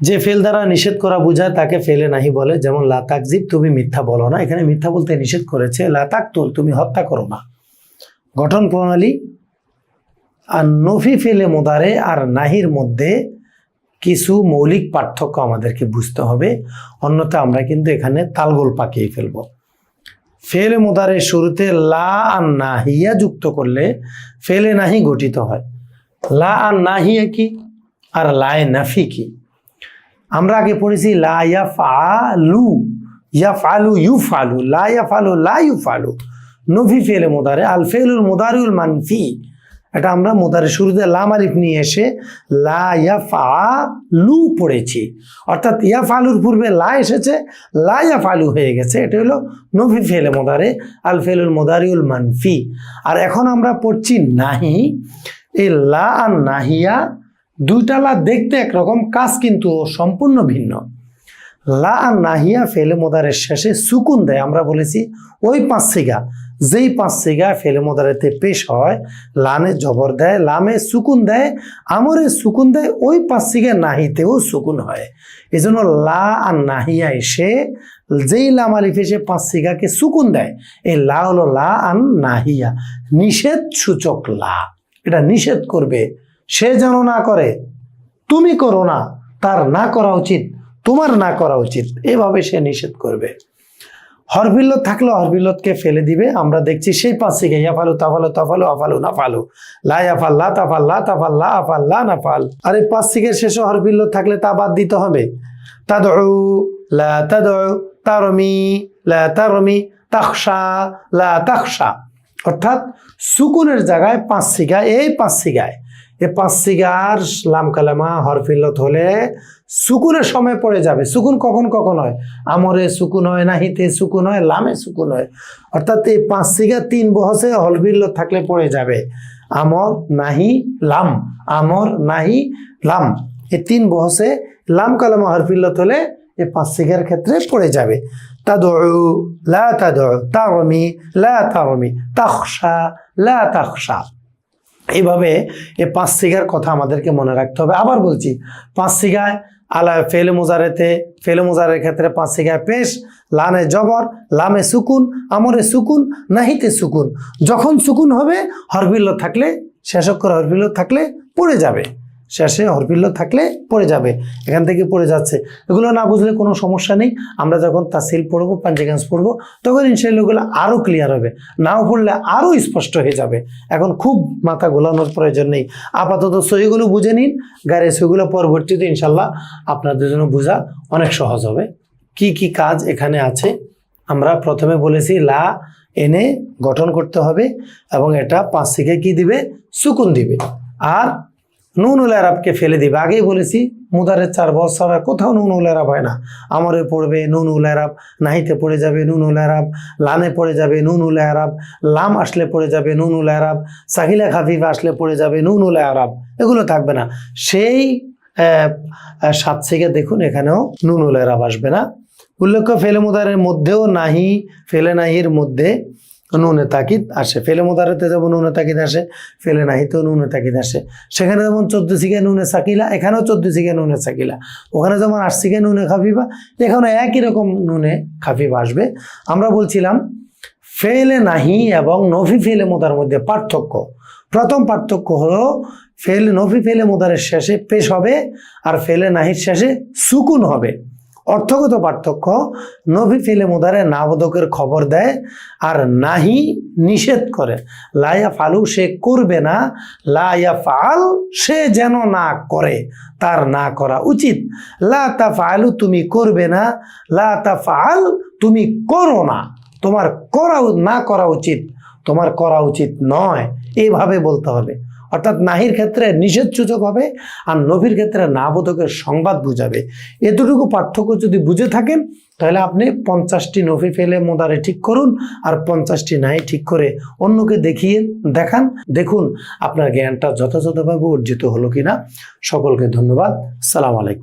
যে ফেল দ্বারা নিষেধ করা বোঝায়, তাকে ফেলে নাহি বলে। যেমন লাতাকজিব তুমি মিথ্যা বলো না। এখানে মিথ্যা বলতে নিষেধ করেছে লাতাক তোল তুমি হত্যা করো না। গঠন প্রণালী, আর নফি ফেলে মোদারে, আর নাহির মধ্যে কিছু মৌলিক পার্থক্য আমাদেরকে বুঝতে হবে। অন্যথা আমরা কিন্তু এখানে তালগোল পাকিয়ে ফেলব। ফেলে মোদারের শুরুতে লা আর নাহিয়া যুক্ত করলে ফেলে নাহি গঠিত হয়। লা আর নাহিয়া কি? আর লায়ে নাফি কি? আমরা আগে পড়েছি, লা ইয়া ফালু ইয়া ফালু ফালু লা ইয়া ফালু লা ইউ ফালু নফি ফেলে মোদারে মানফি। এটা আমরা শুরুতে লাম নিয়ে এসে লা ইয়া ফালু পড়েছি। অর্থাৎ ইয়া ফালুর পূর্বে লা এসেছে, লা ইয়া ফালু হয়ে গেছে। এটা হলো নফি ফেলে মোদারে, আল ফেলুল মোদারিউল মানফি। আর এখন আমরা পড়ছি নাহি, এই লা আর নাহিয়া দুইটা লা দেখতে একরকম, কাজ কিন্তু সম্পূর্ণ ভিন্ন। লা আর নাহিয়া ফেলে মোদারের শেষে সুকুন দেয়, আমরা বলেছি ওই পাঁচ সিগা। যেই পাঁচ সিগা ফেলে মোদারেতে পেশ হয় লানে জবর দেয়, লামে সুকুন দেয়, আমরে সুকুন দেয়, ওই পাঁচ সিগা নাহিতেও সুকুন হয়। এই জন্য লা আর নাহিয়া এসে, যেই লাম আলিফ এসে পাঁচ সিগাকে সুকুন দেয়, এই লা হলো লা আর নাহিয়া। নিষেধ সূচক লা। এটা নিষেধ করবে সে যেন না করে, তুমি করো না, তার না করা উচিত, তোমার না করা উচিত, এভাবে সে নিষেধ করবে। হরবিল্লত থাকলে হরবিল্লতকে ফেলে দিবে। আমরা দেখছি সেই পাঁচ থেকে ইয়াফালু তাফালু তাফালু আফালু না ফালু। ইয়াফাল লা তাফাল লা তাফাল লা আফাল লা, না ফাল। আর এই পাঁচ থেকে শেষে হরবিল্লত থাকলে তা বাদ দিতে হবে। তাদউ, লা তাদউ, তারমি, লা তারমি লা তাখশা। অর্থাৎ সুকুনের জায়গায় পাঁচ সিগা এই পাঁচ সিগায় এই পাঁচ সিগার লাম কালামা হরফিল্লত হলে সুকুনের সময় পড়ে যাবে। সুকুন কখন কখন হয়? আমরে সুকুন হয়, নাহিতে সুকুন হয়, লামে সুকুন হয়। অর্থাৎ এই পাঁচ সিগা তিন বহসে হরফিল্লত থাকলে পড়ে যাবে। আমর, নাহি, লাম। আমর, নাহি, লাম। এই তিন বহসে লাম কালামা হরফিল্লত হলে এই পাঁচ সিগার ক্ষেত্রে পড়ে যাবে। তাদউ লা তাদউ তারমি, লা তারমি, তাখশা, লা তাখশা। এইভাবে এ পাঁচ সিগার কথা আমাদেরকে মনে রাখতে হবে। আবার বলছি, পাঁচ সিগায় আলা ফেলে মোজারেতে, ফেলে মোজারের ক্ষেত্রে পাঁচ সিগায় পেশ, লানে জবর, লামে সুকুন, আমরে সুকুন, নাহিতে সুকুন। যখন সুকুন হবে হরবিল্ল থাকলে শেষক্ষর হরবিল্ল থাকলে পড়ে যাবে। শেষে হরবিল্ল থাকলে পড়ে যাবে, এখান থেকে পড়ে যাচ্ছে। এগুলো না বুঝলে কোনো সমস্যা নেই। আমরা যখন তাসিল পড়ব পাঞ্জিগান্স পড়ব, তখন ইনশাল্লাহ এগুলো আরও ক্লিয়ার হবে। নাও পড়লে আরও স্পষ্ট হয়ে যাবে। এখন খুব মাথা গোলানোর প্রয়োজন নেই। আপাতত সইগুলো বুঝে নিন। গাড়ি সইগুলো পরবর্তীতে ইনশাল্লাহ আপনাদের জন্য বোঝা অনেক সহজ হবে। কি কি কাজ এখানে আছে? আমরা প্রথমে বলেছি লা, এনে, গঠন করতে হবে এবং এটা পাঁচ থেকে কি দিবে? সুকুন দিবে। আর নুন উল আরবকে ফেলে দিবে। আগেই বলেছি, মুদারের চার বছর কোথাও নুন উল আরব হয় না। আমরে পড়বে নুন উল আরব নাহিতে পড়ে যাবে নুন উল আরব লানে পড়ে যাবে নুন উল আরব লাম আসলে পড়ে যাবে নুন উল আরব সাহিলা খাফিফা আসলে পড়ে যাবে নুন উল আরব এগুলো থাকবে না। সেই সাত থেকে দেখুন, এখানেও নুন উল আরব আসবে না। উল্লেখ্য, ফেলে মুদারের মধ্যেও নাহি, ফেলে নাহির মধ্যে নুনে তাকিদ আসে। ফেলে মোদারেতে যেমন নুনে তাকিদ আসে, ফেলে নাহিতেও নুনে তাকিদ আসে। সেখানে যেমন চোদ্দ শিখে নুনে সাকিলা, এখানেও চোদ্দ শিখে নুনে সাকিলা। ওখানে যেমন আট শিখে নুনে খাফিফা এখানে একই রকম নুনে খাফিফা আসবে। আমরা বলছিলাম, ফেলে নাহি এবং নফি ফেলে মোদার মধ্যে পার্থক্য। প্রথম পার্থক্য হলো, ফেল, নফি ফেলে মোদারের শেষে পেশ হবে, আর ফেলে নাহির শেষে সুকুন হবে। অর্থগত পার্থক্য। নফি ফেলে মোদারে নাবোধকের খবর দেয় আর নাহি নিষেধ করে। লাইয়া ফালু সে করবে না। লাইয়া ফাল সে যেন না করে, তার না করা উচিত। লা তা ফালু তুমি করবে না। লা তা ফাল তুমি করো না। তোমার করা, না করা উচিত। তোমার করা উচিত নয়। এইভাবে বলতে হবে। অর্থাৎ নাহির ক্ষেত্রে নিষেধ সূচক হবে আর নভির ক্ষেত্রে নাবোধকের সংবাদ বুঝাবে। এতটুকু পার্থক্য যদি বুঝে থাকেন, তাহলে আপনি পঞ্চাশটি নফি ফেলে মোদারে ঠিক করুন আর পঞ্চাশটি নাই ঠিক করে অন্যকে দেখিয়ে দেখান। দেখুন আপনার জ্ঞানটা যথাযথভাবে অর্জিত হলো কিনা। সকলকে ধন্যবাদ। সালাম আলাইকুম।